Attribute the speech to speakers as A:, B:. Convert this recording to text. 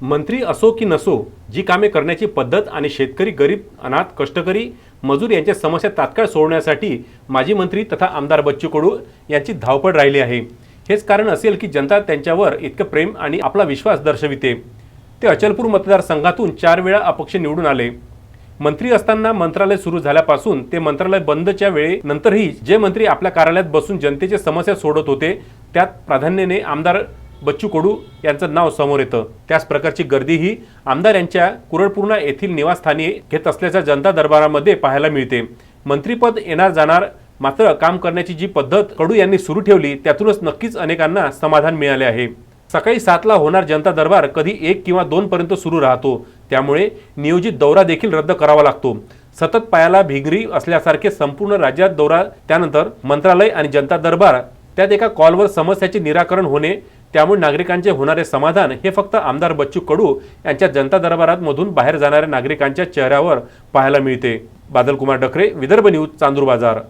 A: मंत्री असो की नसो जी कामे करण्याची पद्धत आणि शेतकरी गरीब अनाथ कष्टकरी मजूर यांच्या समस्या तात्काळ सोडवण्यासाठी माजी मंत्री तथा आमदार बच्चू कडू यांची धावपळ राहिली आहे. हेच कारण असेल की जनता त्यांच्यावर इतकं प्रेम आणि आपला विश्वास दर्शविते. ते अचलपूर मतदारसंघातून चार वेळा अपक्ष निवडून आले. मंत्री असताना मंत्रालय सुरू झाल्यापासून ते मंत्रालय बंदच्या वेळेनंतरही जे मंत्री आपल्या कार्यालयात बसून जनतेच्या समस्या सोडत होते त्यात प्राधान्याने आमदार बच्चू कडू यांचं नाव समोर येतं. त्याच प्रकारची गर्दीही आमदार यांच्या कुरळपूर्णा येथील निवासस्थानी घेत असल्याच्या जनता दरबारामध्ये पाहायला मिळते. मंत्रीपद येणार जाणार मात्र काम करण्याची जी पद्धत कडू यांनी सुरू ठेवली त्यातूनच नक्कीच अनेकांना समाधान मिळाले आहे. सकाळी सातला होणार जनता दरबार कधी एक किंवा दोन पर्यंत सुरू राहतो. त्यामुळे नियोजित दौरा देखील रद्द करावा लागतो. सतत पायाला भिंगरी असल्यासारखे संपूर्ण राज्यात दौरा त्यानंतर मंत्रालय आणि जनता दरबार त्यात एका कॉलवर समस्याचे निराकरण होणे त्यामुळे नागरिकांचे होणारे समाधान हे फक्त आमदार बच्चू कडू यांच्या जनता दरबारात मधून बाहेर जाणाऱ्या नागरिकांच्या चेहऱ्यावर पाहायला मिळते. बादलकुमार डकरे विदर्भ न्यूज चांदूर बाजार.